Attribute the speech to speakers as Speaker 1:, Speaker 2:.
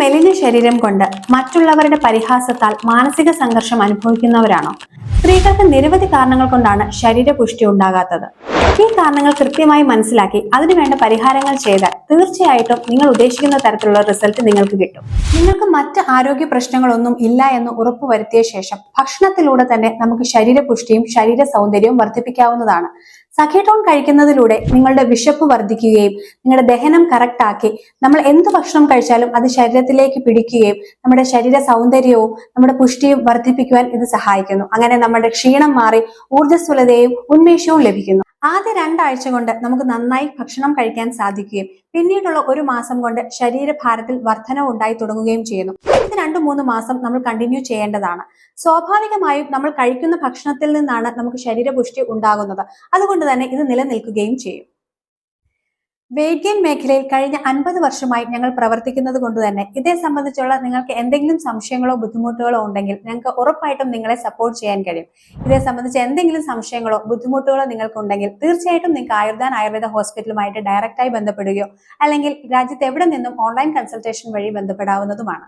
Speaker 1: മെലിഞ്ഞ ശരീരം കൊണ്ട് മറ്റുള്ളവരുടെ പരിഹാസത്താൽ മാനസിക സംഘർഷം അനുഭവിക്കുന്നവരാണോ? സ്ത്രീകൾക്ക് നിരവധി കാരണങ്ങൾ കൊണ്ടാണ് ശരീരപുഷ്ടി ഉണ്ടാകാത്തത്. ഈ കാരണങ്ങൾ കൃത്യമായി മനസ്സിലാക്കി അതിനുവേണ്ട പരിഹാരങ്ങൾ ചെയ്താൽ തീർച്ചയായിട്ടും നിങ്ങൾ ഉദ്ദേശിക്കുന്ന തരത്തിലുള്ള റിസൾട്ട് നിങ്ങൾക്ക് കിട്ടും. നിങ്ങൾക്ക് മറ്റ് ആരോഗ്യ പ്രശ്നങ്ങളൊന്നും ഇല്ല എന്ന് ഉറപ്പുവരുത്തിയ ശേഷം ഭക്ഷണത്തിലൂടെ തന്നെ നമുക്ക് ശരീരപുഷ്ടിയും ശരീര സൗന്ദര്യവും വർദ്ധിപ്പിക്കാവുന്നതാണ്. സഖിട്ടോൺ കഴിക്കുന്നതിലൂടെ നിങ്ങളുടെ വിശപ്പ് വർദ്ധിക്കുകയും നിങ്ങളുടെ ദഹനം കറക്റ്റ് ആക്കി നമ്മൾ എന്ത് ഭക്ഷണം കഴിച്ചാലും അത് ശരീരത്തിലേക്ക് പിടിക്കുകയും നമ്മുടെ ശരീര സൗന്ദര്യവും നമ്മുടെ പുഷ്ടിയും വർദ്ധിപ്പിക്കുവാൻ ഇത് സഹായിക്കുന്നു. അങ്ങനെ നമ്മുടെ ക്ഷീണം മാറി ഊർജസ്വലതയും ഉന്മേഷവും ലഭിക്കുന്നു. ആദ്യ രണ്ടാഴ്ച കൊണ്ട് നമുക്ക് നന്നായി ഭക്ഷണം കഴിക്കാൻ സാധിക്കുകയും പിന്നീടുള്ള ഒരു മാസം കൊണ്ട് ശരീരഭാരത്തിൽ വർധനവ് ഉണ്ടായി തുടങ്ങുകയും ചെയ്യുന്നു. ഇത് രണ്ടു മൂന്ന് മാസം നമ്മൾ കണ്ടിന്യൂ ചെയ്യേണ്ടതാണ്. സ്വാഭാവികമായും നമ്മൾ കഴിക്കുന്ന ഭക്ഷണത്തിൽ നിന്നാണ് നമുക്ക് ശരീരപുഷ്ടി ഉണ്ടാകുന്നത്. അതുകൊണ്ട് തന്നെ ഇത് നിലനിൽക്കുകയും ചെയ്യും. ഗെയിൻ മേഖലയിൽ കഴിഞ്ഞ അൻപത് വർഷമായി ഞങ്ങൾ പ്രവർത്തിക്കുന്നത് കൊണ്ട് തന്നെ ഇതേ സംബന്ധിച്ചുള്ള നിങ്ങൾക്ക് എന്തെങ്കിലും സംശയങ്ങളോ ബുദ്ധിമുട്ടുകളോ ഉണ്ടെങ്കിൽ ഞങ്ങൾക്ക് ഉറപ്പായിട്ടും നിങ്ങളെ സപ്പോർട്ട് ചെയ്യാൻ കഴിയും. ഇതേ സംബന്ധിച്ച് എന്തെങ്കിലും സംശയങ്ങളോ ബുദ്ധിമുട്ടുകളോ നിങ്ങൾക്കുണ്ടെങ്കിൽ തീർച്ചയായിട്ടും നിങ്ങൾക്ക് ആയുർദാൻ ആയുർവേദ ഹോസ്പിറ്റലുമായിട്ട് ഡയറക്റ്റായി ബന്ധപ്പെടുകയോ അല്ലെങ്കിൽ രാജ്യത്ത് എവിടെ നിന്നും ഓൺലൈൻ കൺസൾട്ടേഷൻ വഴി ബന്ധപ്പെടാവുന്നതുമാണ്.